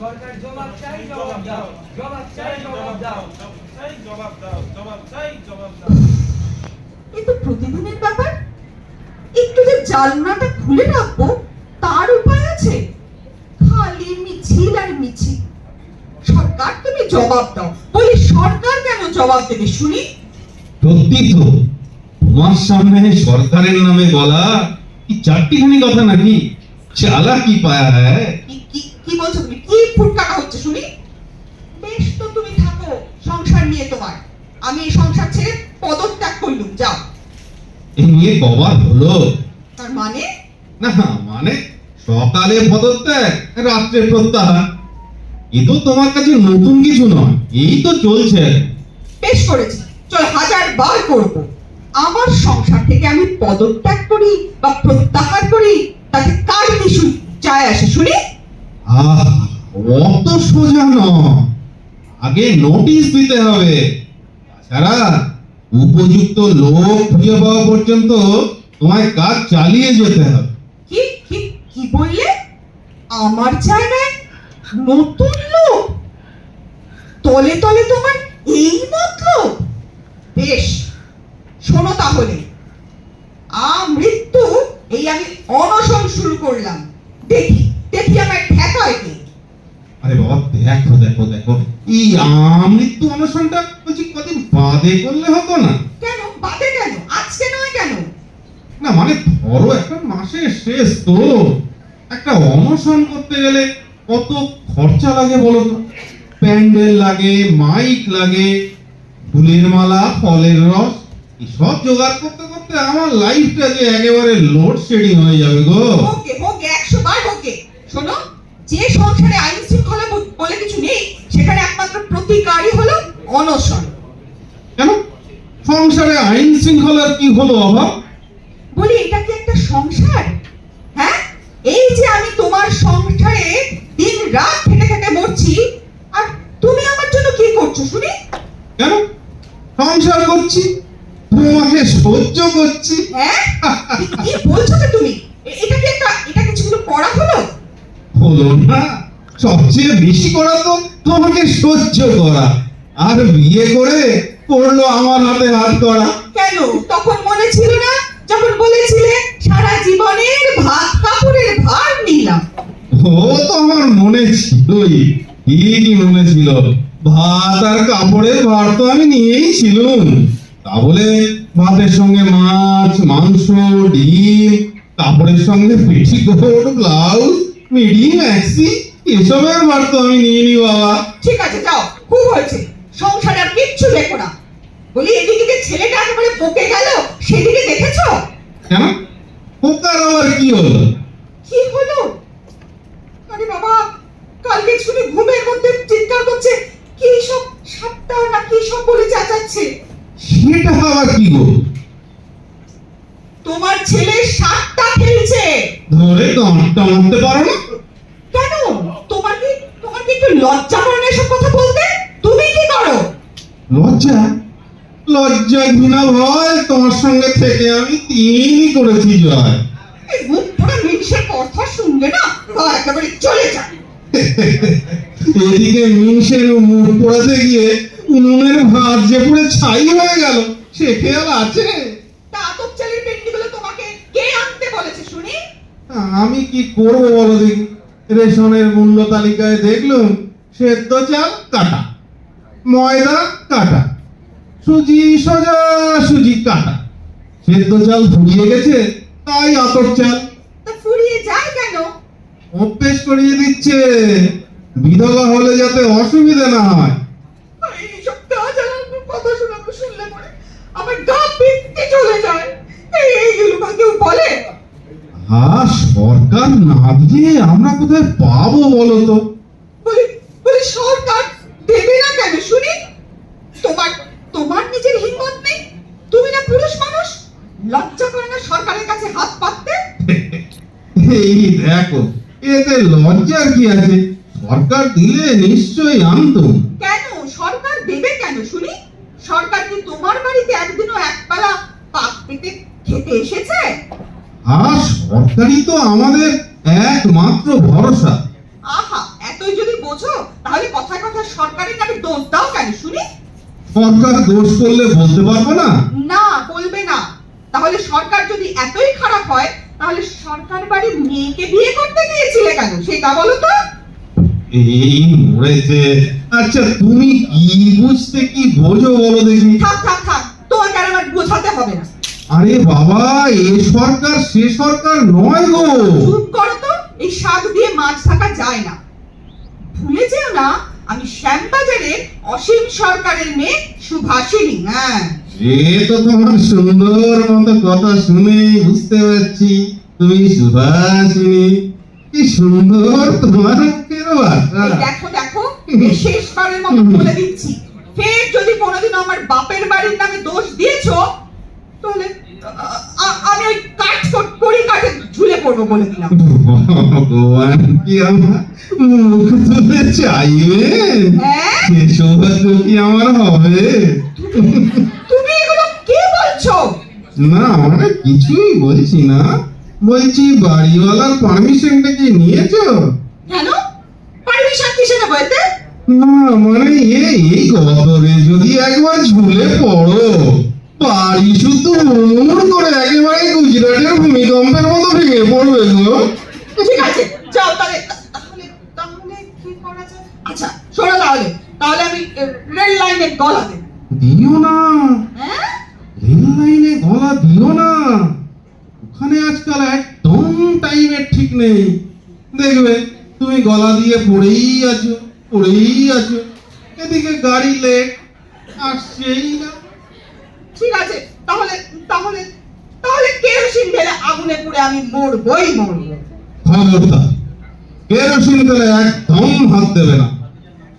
সরকার জবাব চাই জবাব দাও। জবাব চাই জবাব দাও। চাই জবাব দাও জবাব চাই জবাব দাও। এ তো প্রতিদিনের ব্যাপার। একটু যে জানলাটা খুলে রাখব তার উপায় আছে। খালি মিছিল আর মিছিল। সরকার তুমি জবাব দাও। বলি সরকার কেন জবাব দেবে? শুনি। সত্যি তো তোমার সামনে সরকারের নামে বলা কি চারটিখানি কথা নাকি? চালা কি পায়া হ্যায় কি কি কি বলছো ফুটকাটা হচ্ছে শুনি? বেশ তো তুমি থাকো সংসার নিয়ে তোমার আমি এই সংসার ছেড়ে পদত্যাগ করলুম যাও। এই নিয়ে কবার হলো। তার মানে? না মানে সকালে পদত্যাগ রাত্রে প্রত্যাহার। এ তো তোমার কাছে নতুন কিছু নয় এই তো চলছে। বেশ করেছি চল হাজার বার করব। আমার সংসার থেকে আমি পদত্যাগ করি বা প্রত্যাহার করি তাতে কার কি সু- যায় আসে শুনি? আহ অত সোজা নয়। আগে নোটিশ দিতে হবে। তাছাড়া উপযুক্ত লোক খুঁজে পাওয়া পর্যন্ত তোমায় কাজ চালিয়ে যেতে হবে। কি কি কি বললে? আমার জায়গায় নতুন লোক? তলে তলে তোমার এই মতলব? বেশ, শোনো তাহলে। আ মৃত্যু, এই আমি অনশন শুরু করলাম। দেখি দেখি আমার ঠেকায় আরে বাবা দেখো দেখো দেখো। এই আমৃত্যু অনুষ্ঠানটা বলছি কদিন বাদে করলে হতো না? কেন? বাদে কেন? আজকে নয় কেন? না মানে ধরো একটা মাসের শেষ তো। একটা অনশন করতে গেলে কত খরচা লাগে বলো তো? প্যান্ডেল লাগে মাইক লাগে ফুলের মালা ফলের রস এসব জোগাড় করতে করতে আমার লাইফটা যে একেবারে লোড শেডিং হয়ে যাবে গো। ওকে ওকে একশো বার ওকে শোনো যে সংসারে আইন শৃঙ্খলা বলে কিছু নেই সেখানে একমাত্র প্রতিকারই হলো অনশন। কেন? সংসারে আইন শৃঙ্খলার কি হলো অভাব? বলি এটা কি একটা সংসার? হ্যাঁ? এই যে আমি তোমার সংসারে দিন রাত খেটে খেটে মরছি আর তুমি আমার জন্য কি করছ শুনি? কেন? সংসার করছি তোমাকে সহ্য করছি। হ্যাঁ? কি- কি বলছো হলো না সবচেয়ে বেশি করা তো তোমাকে সহ্য করা। আর বিয়ে করে পড়ল আমার হাতে হাত করা। কেন? তখন মনে ছিল না? যখন বলেছিলে সারা জীবনের ভাত কাপড়ের ভার নিলাম। ও তো আমার মনে ছিলই ঠিকই মনে ছিল। ভাত আর কাপড়ের ভার তো আমি নিয়েই ছিলুম। তা বলে ভাতের সঙ্গে মাছ মাংস ডিম কাপড়ের সঙ্গে পেটিকোট ব্লাউজ মিডি ম্যাক্সি এসবের ভার তো আমি নিয়ে নি বাবা। ঠিক আছে যাও। খুব হয়েছে। সংসারে আর কিচ্ছু দেখো না। বলি এদিকে ছেলেটা একেবারে বকে গেল সেদিকে দেখেছ? কেন পোকার আবার কি হলো? কি হলো? আরে বাবা কালকে শুনে ঘুমের মধ্যে চিৎকার করছে। কি সব সাতটা না কি সব বলে চেঁচাচ্ছে? সেটা আবার কি গো? তোমার ছেলে সাতটা খেলছে। ধরে গাঁটটা মারতে পারো না। কেন? তোমার কি তোমার কি একটু লজ্জা করে না এসব কথা বলতে? তুমি কি করো? লজ্জা? লজ্জা ঘৃণা ভয় তোমার সঙ্গে থেকে আমি তিনই করেছি জয়। এই মুখ পোড়া মিনিষের কথা না? একেবারে চলে যায় এদিকে মিনসের মুখ পোড়াতে গিয়ে উনুনের ভাত যে পুরো ছাই হয়ে গেল সে খেয়াল আছে তা আতপ চালের পেন্ডিগুলো তোমাকে কে আনতে বলেছে শুনি আমি কি করব বলো দেখি? রেশনের মূল্য তালিকায় দেখলুম সেদ্ধ চাল কাটা ময়দা কাটা সুজি সোজা সুজি কাটা। সেদ্ধ চাল ফুরিয়ে গেছে তাই আতর চাল। ফুরিয়ে যায় কেন? অভ্যেস করিয়ে দিচ্ছে। বিধবা হলে যাতে অসুবিধা না হয়। এইসব কাজ আর আমার কথা শোনাবো শুনলে পরে আমার গা পিত্তে চলে যায়। এই এইগুলো কেউ বলে? হ্যাঁ সরকার না দিয়ে আমরা কোথায় পাবো বলো তো? বলি সরকার দেবে না কেন? শুনি। তোমার তোমার নিজের হিম্মত নেই? তুমি না পুরুষ মানুষ? লজ্জা করে না সরকারের কাছে হাত পাততে? এই দেখো এতে লজ্জার কি আছে? সরকার দিলে নিশ্চয়ই আনতো। কেন? সরকার দেবে কেন? শুনি। সরকার কি তোমার বাড়িতে একদিনও একবেলা পাক পেতে খেতে এসেছে? আর সরকারই তো আমাদের একমাত্র ভরসা। আহা এতই যদি বোঝো তাহলে কথায় কথায় সরকারের নামে দোষ দাও কেন শুনি। সরকার দোষ করলে বলতে পারব না? না বলবে না। তাহলে সরকার যদি এতই খারাপ হয় তাহলে সরকার বাড়ির মেয়েকে বিয়ে করতে গিয়েছিলে কেন? সেটা বলো তো। এই মরেছে। আচ্ছা তুমি কি বুঝতে কি বোঝো বলো দেখি। থাক থাক থাক তোমাকে আর আমার বোঝাতে হবে না। আরে বাবা এ সরকার সে সরকার নয় গো। চুপ করো তো এই শাক দিয়ে মাছ থাকা যায় না। ভুলে যেও না আমি শ্যামবাজারের অসীম সরকারের মেয়ে সুভাষিনী হ্যাঁ। সে তো তোমার সুন্দর মতো কথা শুনে বুঝতে পারছি। তুমি সুভাষিনী কি সুন্দর তোমার দেখো দেখো শেষবারের মতো বলে দিচ্ছি। বলে দিলাম। ভগবান কি আমার মুখ তুলে চাইবেন হ্যাঁ? সে সৌভাগ্য কি আমার হবে? তুমি এগুলো কি বলছো? না মানে কিছুই বলছি না। বলছি বাড়িওয়ালার পারমিশনটা কি নিয়েছো? কেন? পারমিশন না মানে এই গতরে যদি একবার ঝুলে পড়ো। বাড়ি শুধু হুড় করে একেবারে গুজরাটের ভূমিকম্পের মতো ভেঙে পড়বে গো। ঠিক আছে যাও তাহলে তাহলে তাহলে কি করা যায়? আচ্ছা শোনো তাহলে তাহলে আমি রেল লাইনের গলা দেব। দিও না। হ্যাঁ? রেল লাইনে গলা দিও না। ওখানে আজকাল একদম টাইমের ঠিক নেই। দেখবে তুমি গলা দিয়ে পড়েই আছো পড়েই আছো। এদিকে গাড়ি লেট আসছেই না। ঠিক আছে তাহলে তাহলে তাহলে কেরোসিন ঢেলে আগুনে পুড়ে আমি মরবই মরবো। খবরদার কেরোসিন তেলে একদম হাত দেবে না।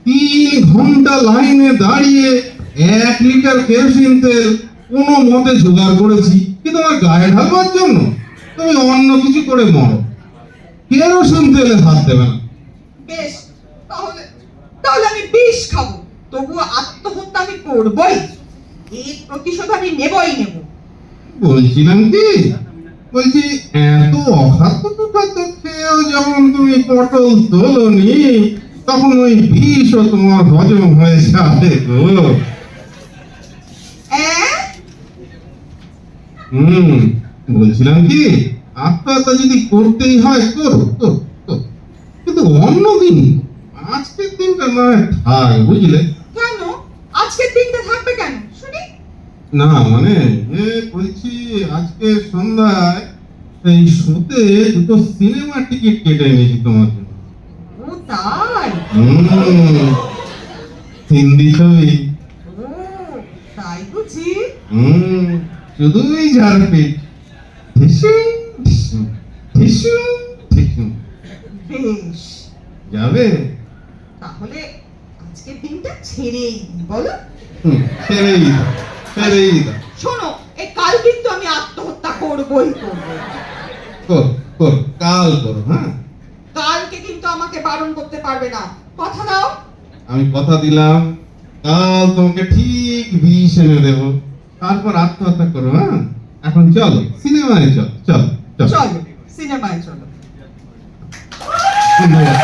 তিন ঘণ্টা লাইনে দাঁড়িয়ে এক লিটার কেরোসিন তেল কোনো মতে জোগাড় করেছি কি তোমার গায়ে ঢালবার জন্য? তুমি অন্য কিছু করে মরো। কেরোসিন তেলে হাত দেবে না। বেশ তাহলে তাহলে আমি বিষ খাব। তবুও আত্মহত্যা আমি করবই। এর প্রতিশোধ আমি নেবই নেব। বলছিলাম কি? বলছি এত অখাদ্য কুখাদ্য খেয়েও যখন তুমি পটল তোলনি তখন ওই বিষও তোমার হজম হয়ে যাবে গো। হুম বলছিলাম কি? আত্মহত্যা যদি করতেই হয় করো করো। কিন্তু অন্যদিন আজকের দিনটা নয় থাক বুঝলে? কেন? আজকের দিনটা না মানে এ বলছি আজকে সন্ধ্যায় এই শোতে দুটো সিনেমা টিকিট কেটে এনেছি তোমার জন্য। ও তাই? হুম, হিন্দি ছবি তাই বুঝি? হুম শুধুই ঝাড়পিট ঢিসুম ঢিসুম ঢিসুম ঢিসুম বেশ। যাবে? তাহলে আজকের দিনটা ছেড়েই বলো। হুম, ছেড়েই শোনো এই কাল কিন্তু আমি আত্মহত্যা করবই করব। কর কর কাল করো হ্যাঁ? কালকে কিন্তু আমাকে বারণ করতে পারবে না। কথা দাও। আমি কথা দিলাম কাল তোমাকে ঠিক বিষ এনে দেবো। তারপর আত্মহত্যা করো হ্যাঁ? এখন চলো সিনেমায় চল চল চল। সিনেমায় চলো। ধন্যবাদ